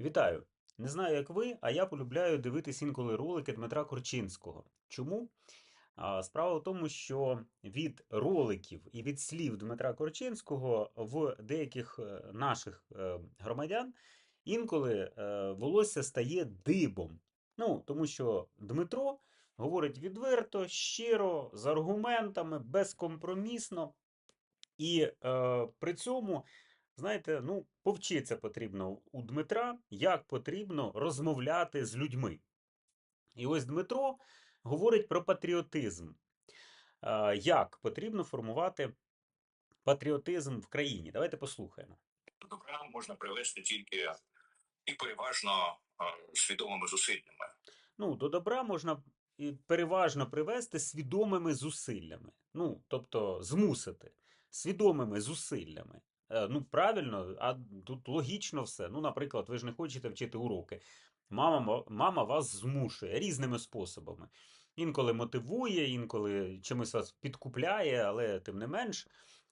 Вітаю! Не знаю, як ви, а я полюбляю дивитись інколи ролики Дмитра Корчинського. Чому? Справа в тому, що від роликів і від слів Дмитра Корчинського в деяких е, наших е, громадян інколи е, волосся стає дибом. Ну, тому що Дмитро говорить відверто, щиро, з аргументами, безкомпромісно. І е, при цьому, знаєте, ну, повчитися потрібно у Дмитра, як потрібно розмовляти з людьми. І ось Дмитро говорить про патріотизм. Як потрібно формувати патріотизм в країні? Давайте послухаємо. до добра можна привести тільки і переважно свідомими зусиллями. Ну, до добра можна і переважно привести свідомими зусиллями. Ну, тобто змусити свідомими зусиллями. Е, Ну, правильно, а тут логічно все. Ну, наприклад, ви ж не хочете вчити уроки. Мама, мама вас змушує різними способами. Інколи мотивує, інколи чимось вас підкупляє, але тим не менш.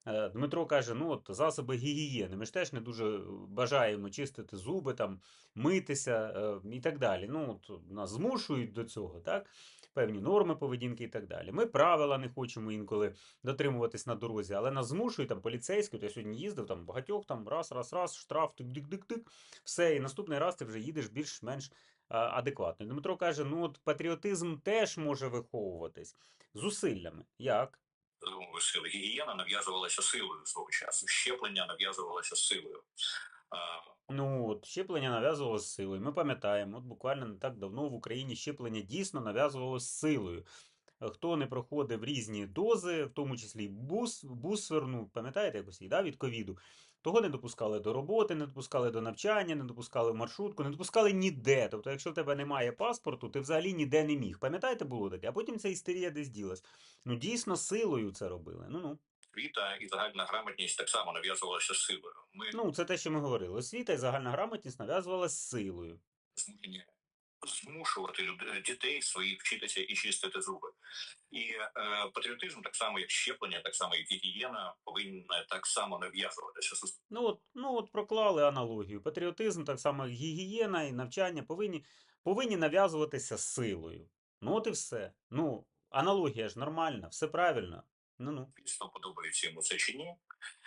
Е, Дмитро каже: ну от засоби гігієни. Ми ж теж не дуже бажаємо чистити зуби, там, митися е, і так далі. Ну, от нас змушують до цього, так? Певні норми поведінки і так далі. Ми правила не хочемо інколи дотримуватись на дорозі, але нас змушують там поліцейські. От я сьогодні їздив там багатьох, там раз, раз, раз, штраф, тик-дик-дик-дик. Все, і наступний раз ти вже їдеш більш-менш адекватно. Дмитро каже: ну от патріотизм теж може виховуватись зусиллями. Як? Думаю, сили гігієна нав'язувалася силою свого часу. Щеплення нав'язувалося силою. Ну, от щеплення нав'язувалося силою. Ми пам'ятаємо, от буквально не так давно в Україні щеплення дійсно нав'язувалося силою. Хто не проходив різні дози, в тому числі бус, бусфер, пам'ятаєте якось і да, від ковіду, того не допускали до роботи, не допускали до навчання, не допускали в маршрутку, не допускали ніде. Тобто, якщо в тебе немає паспорту, ти взагалі ніде не міг. Пам'ятаєте, було таке? А потім ця істерія десь ділась. Ну, дійсно, силою це робили. Ну-ну. Освіта і загальна грамотність так само нав'язувалася силою. Ми Ну, це те, що ми говорили. Освіта і загальна грамотність нав'язувалась силою. змушені змушувати люд- дітей своїх вчитися і чистити зуби. І е, патріотизм, так само як щеплення, так само як гігієна, повинна так само нав'язуватися. Ну от, ну от проклали аналогію. Патріотизм, так само як гігієна і навчання повинні, повинні нав'язуватися силою. Ну от і все. Ну, аналогія ж нормальна, все правильно. Ну-ну. суспільство подобається йому це чи ні.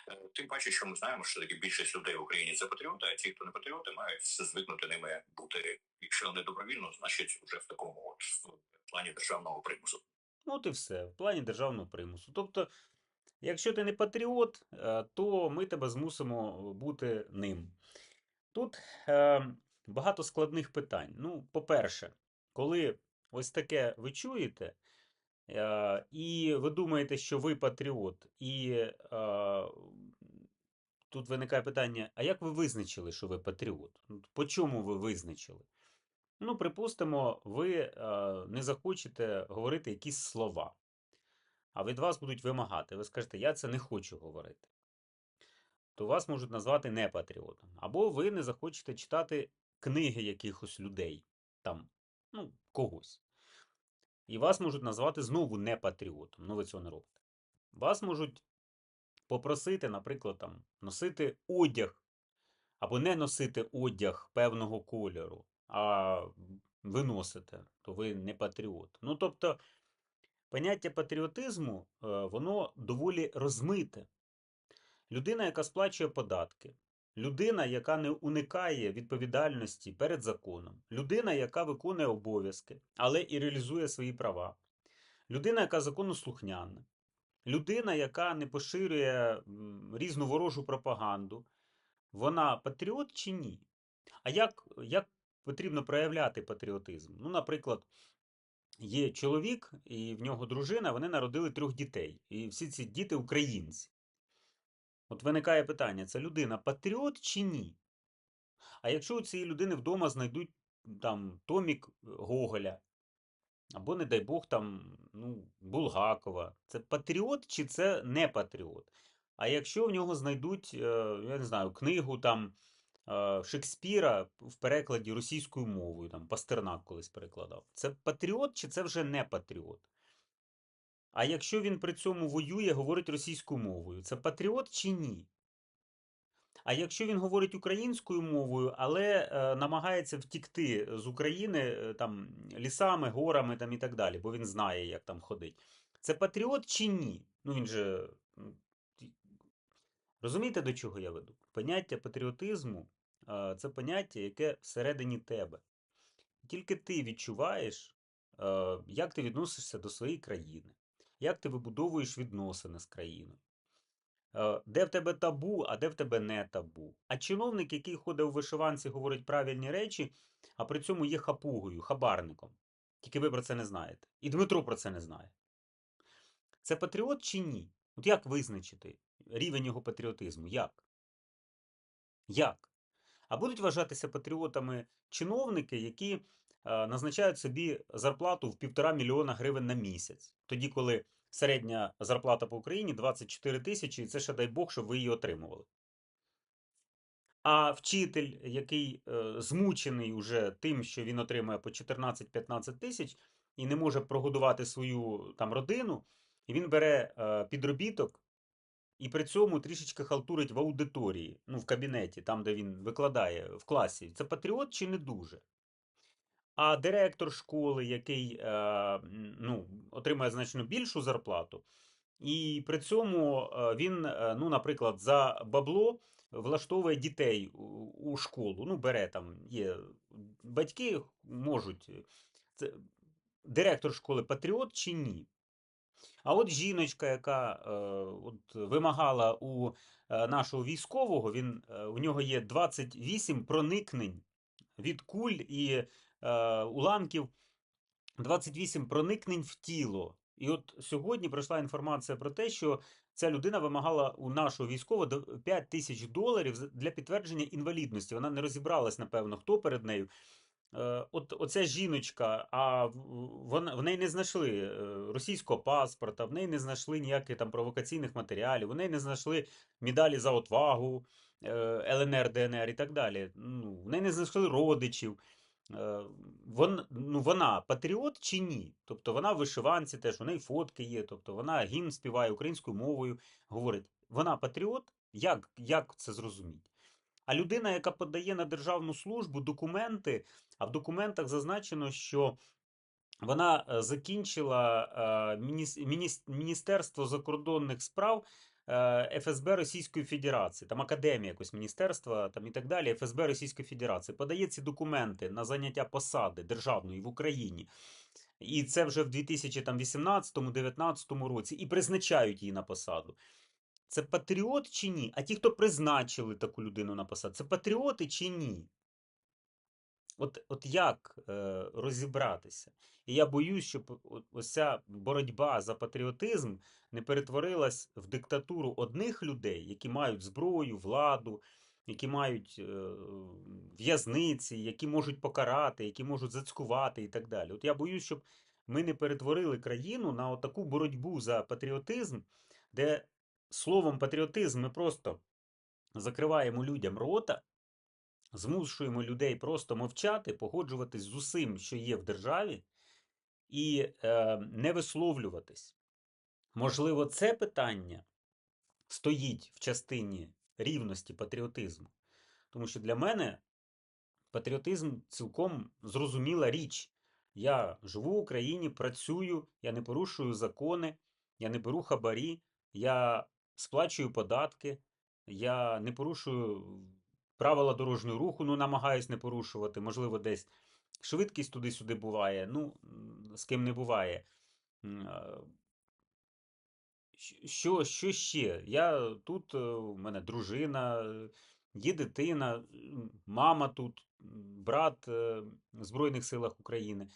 Е, Тим паче, що ми знаємо, що таки більшість людей в Україні це патріоти, а ті, хто не патріоти, мають звикнути ними бути. Якщо не добровільно, значить вже в такому от в плані державного примусу. Ну от і все. В плані державного примусу. Тобто, якщо ти не патріот, е, то ми тебе змусимо бути ним. Тут е, багато складних питань. Ну, по-перше, коли ось таке ви чуєте, і ви думаєте, що ви патріот, і тут виникає питання: а як ви визначили, що ви патріот? Ну, По чому ви визначили? Ну, припустимо, ви не захочете говорити якісь слова, а від вас будуть вимагати. Ви скажете, я це не хочу говорити. То вас можуть назвати непатріотом. Або ви не захочете читати книги якихось людей, там, ну, когось. І вас можуть назвати знову непатріотом. Ну, ви цього не робите. Вас можуть попросити, наприклад, там, носити одяг, або не носити одяг певного кольору, а ви носите, то ви не патріот. Ну, тобто, поняття патріотизму, е, воно доволі розмите. Людина, яка сплачує податки, людина, яка не уникає відповідальності перед законом, людина, яка виконує обов'язки, але і реалізує свої права, людина, яка законослухняна, людина, яка не поширює різну ворожу пропаганду, вона патріот чи ні? А як, як потрібно проявляти патріотизм? Ну, наприклад, є чоловік і в нього дружина, вони народили трьох дітей, і всі ці діти українці. От виникає питання: це людина патріот чи ні? А якщо у цієї людини вдома знайдуть там Томік Гоголя, або, не дай Бог, там ну, Булгакова, це патріот чи це не патріот? А якщо в нього знайдуть, е, я не знаю, книгу там е, Шекспіра в перекладі російською мовою, там Пастернак колись перекладав, це патріот чи це вже не патріот? А якщо він при цьому воює, говорить російською мовою, це патріот чи ні? А якщо він говорить українською мовою, але е, намагається втікти з України е, там лісами, горами там і так далі, бо він знає, як там ходить. Це патріот чи ні? Ну він же. Розумієте, до чого я веду? Поняття патріотизму е, це поняття, яке всередині тебе. Тільки ти відчуваєш, е, як ти відносишся до своєї країни, як ти вибудовуєш відносини з країною. Е, Де в тебе табу, а де в тебе не табу. А чиновник, який ходить у вишиванці, говорить правильні речі, а при цьому є хапугою, хабарником. Тільки ви про це не знаєте. І Дмитро про це не знає. Це патріот чи ні? От як визначити рівень його патріотизму? Як? Як? А будуть вважатися патріотами чиновники, які е, назначають собі зарплату в півтора мільйона гривень на місяць. Тоді, коли середня зарплата по Україні 24 тисячі, і це ще дай Бог, щоб ви її отримували. А вчитель, який е, змучений уже тим, що він отримує по 14-15 тисяч і не може прогодувати свою там родину, він бере е, підробіток і при цьому трішечки халтурить в аудиторії, ну, в кабінеті, там, де він викладає в класі. Це патріот чи не дуже? А директор школи, який е, ну, отримує значно більшу зарплату, і при цьому е, він, е, ну, наприклад, за бабло влаштовує дітей у, школу. Ну, бере там, є батьки можуть. Це директор школи патріот чи ні? А от жіночка, яка е, от, вимагала у е, нашого військового, він, е, у нього є 28 проникнень від куль і е, уламків, 28 проникнень в тіло. І от сьогодні пройшла інформація про те, що ця людина вимагала у нашого військового 5 тисяч доларів для підтвердження інвалідності. Вона не розібралась, напевно, хто перед нею. Е, От оця жіночка, а вона в неї не знайшли е, російського паспорта, в неї не знайшли ніяких там провокаційних матеріалів, в неї не знайшли медалі за отвагу, е, ЛНР, ДНР і так далі. Ну, в неї не знайшли родичів. Е, Вон, ну, вона патріот чи ні? Тобто вона в вишиванці теж, у неї фотки є, тобто вона гімн співає українською мовою, говорить. Вона патріот? Як, як це зрозуміти? А людина, яка подає на державну службу документи, а в документах зазначено, що вона е, закінчила е, мініс- мініс- Міністерство закордонних справ е, ФСБ Російської Федерації, там академія якось міністерства там і так далі, ФСБ Російської Федерації, подає ці документи на заняття посади державної в Україні. І це вже в 2018-2019 році, і призначають її на посаду. Це патріот чи ні? А ті, хто призначили таку людину на посаду, це патріоти чи ні? От, от як е, розібратися? І я боюсь, щоб о- ось ця боротьба за патріотизм не перетворилась в диктатуру одних людей, які мають зброю, владу, які мають е, в'язниці, які можуть покарати, які можуть зацькувати і так далі. От я боюсь, щоб ми не перетворили країну на таку боротьбу за патріотизм, де словом патріотизм ми просто закриваємо людям рота, змушуємо людей просто мовчати, погоджуватись з усім, що є в державі, і е, не висловлюватись. Можливо, це питання стоїть в частині рівності патріотизму. Тому що для мене патріотизм цілком зрозуміла річ. Я живу в Україні, працюю, я не порушую закони, я не беру хабарі, я сплачую податки, я не порушую правила дорожнього руху, ну намагаюсь не порушувати, можливо, десь швидкість туди-сюди буває, ну, з ким не буває. Що, що ще? Я тут, е, у мене дружина, е, є дитина, мама тут, брат е, в Збройних силах України.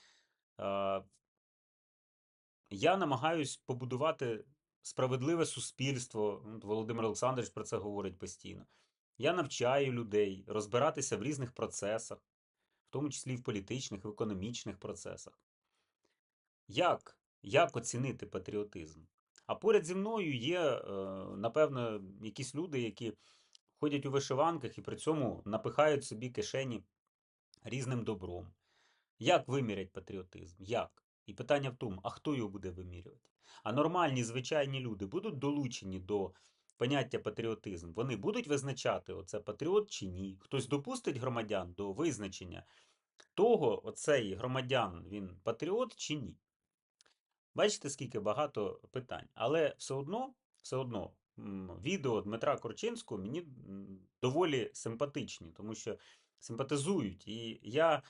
Я намагаюсь побудувати справедливе суспільство. Володимир Олександрович про це говорить постійно. Я навчаю людей розбиратися в різних процесах, в тому числі в політичних, в економічних процесах. Як? Як оцінити патріотизм? А поряд зі мною є, е, напевно, якісь люди, які ходять у вишиванках і при цьому напихають собі кишені різним добром. Як вимірять патріотизм? Як? І питання в тому, а хто його буде вимірювати? А нормальні звичайні люди будуть долучені до поняття патріотизм, вони будуть визначати, оце патріот чи ні. Хтось допустить громадян до визначення того, оцей громадян, він патріот чи ні. Бачите, скільки багато питань. Але все одно, все одно відео Дмитра Корчинського мені доволі симпатичні, тому що симпатизують. І я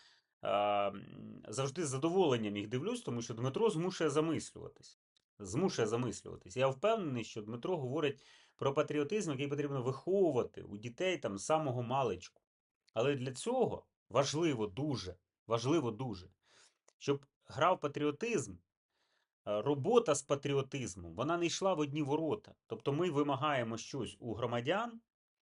завжди з задоволенням їх дивлюсь, тому що Дмитро змушує замислюватись. Змушує замислюватись. Я впевнений, що Дмитро говорить про патріотизм, який потрібно виховувати у дітей там з самого маличку. Але для цього важливо дуже, важливо дуже, щоб грав патріотизм е, робота з патріотизмом, вона не йшла в одні ворота. Тобто ми вимагаємо щось у громадян,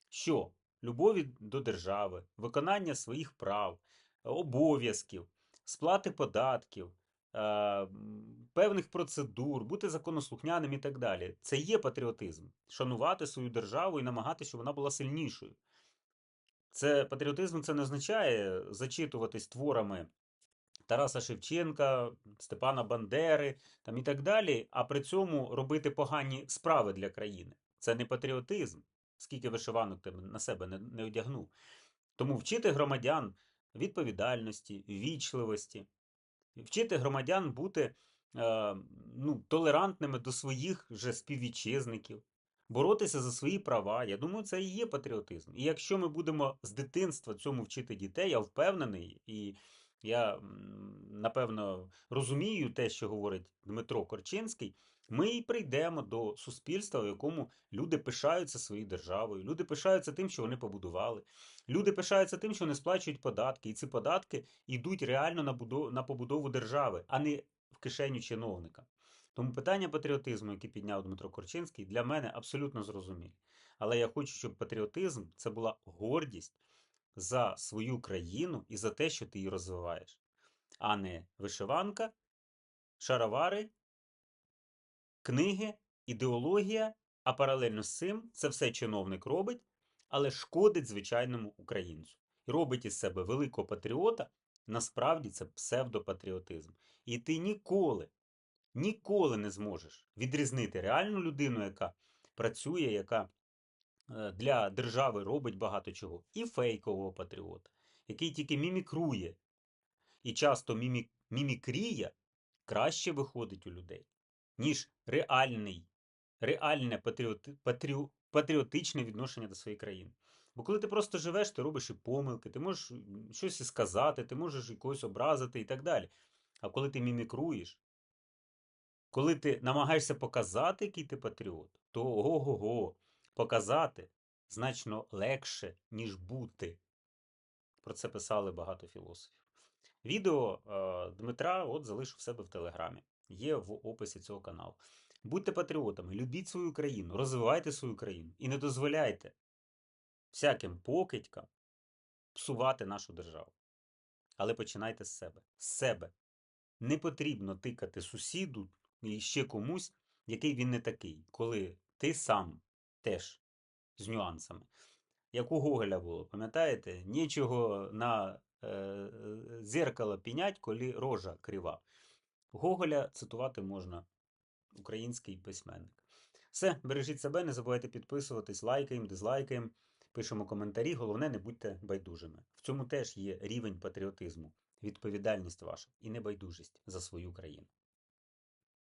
що любові до держави, виконання своїх прав, обов'язків, сплати податків, е, певних процедур, бути законослухняним і так далі. Це є патріотизм. Шанувати свою державу і намагатися, щоб вона була сильнішою. Це патріотизм це не означає зачитуватись творами Тараса Шевченка, Степана Бандери там і так далі, а при цьому робити погані справи для країни. Це не патріотизм, скільки вишиванок ти на себе не, не одягнув. Тому вчити громадян відповідальності, вічливості, вчити громадян бути е, ну, толерантними до своїх же співвітчизників, боротися за свої права. Я думаю, це і є патріотизм. І якщо ми будемо з дитинства цьому вчити дітей, я впевнений, і я напевно розумію те, що говорить Дмитро Корчинський. Ми і прийдемо до суспільства, в якому люди пишаються своєю державою, люди пишаються тим, що вони побудували. Люди пишаються тим, що вони сплачують податки, і ці податки йдуть реально на, будов... на побудову держави, а не в кишеню чиновника. Тому питання патріотизму, яке підняв Дмитро Корчинський, для мене абсолютно зрозумілі. Але я хочу, щоб патріотизм це була гордість за свою країну і за те, що ти її розвиваєш, а не вишиванка, шаровари, книги, ідеологія, а паралельно з цим це все чиновник робить, але шкодить звичайному українцю. І робить із себе великого патріота, насправді це псевдопатріотизм. І ти ніколи, ніколи не зможеш відрізнити реальну людину, яка працює, яка е, для держави робить багато чого, і фейкового патріота, який тільки мімікрує. І часто мімі... мімікрія краще виходить у людей, ніж реальний, реальне патріоти... патріо... патріотичне відношення до своєї країни. Бо коли ти просто живеш, ти робиш і помилки, ти можеш щось і сказати, ти можеш і когось образити і так далі. А коли ти мімікруєш, коли ти намагаєшся показати, який ти патріот, то ого-го, показати значно легше, ніж бути. Про це писали багато філософів. Відео е, Дмитра от залишу в себе в Телеграмі. Є в описі цього каналу. Будьте патріотами, любіть свою країну, розвивайте свою країну і не дозволяйте всяким покидькам псувати нашу державу. Але починайте з себе. З себе. Не потрібно тикати сусіду і ще комусь, який він не такий, коли ти сам теж з нюансами. Як у Гоголя було, пам'ятаєте? Нічого на е, зеркало пінять, коли рожа крива. Гоголя цитувати можна український письменник. Все, бережіть себе, не забувайте підписуватись, лайкаємо, дизлайкаємо, пишемо коментарі. Головне, не будьте байдужими. В цьому теж є рівень патріотизму, відповідальність ваша і небайдужість за свою країну.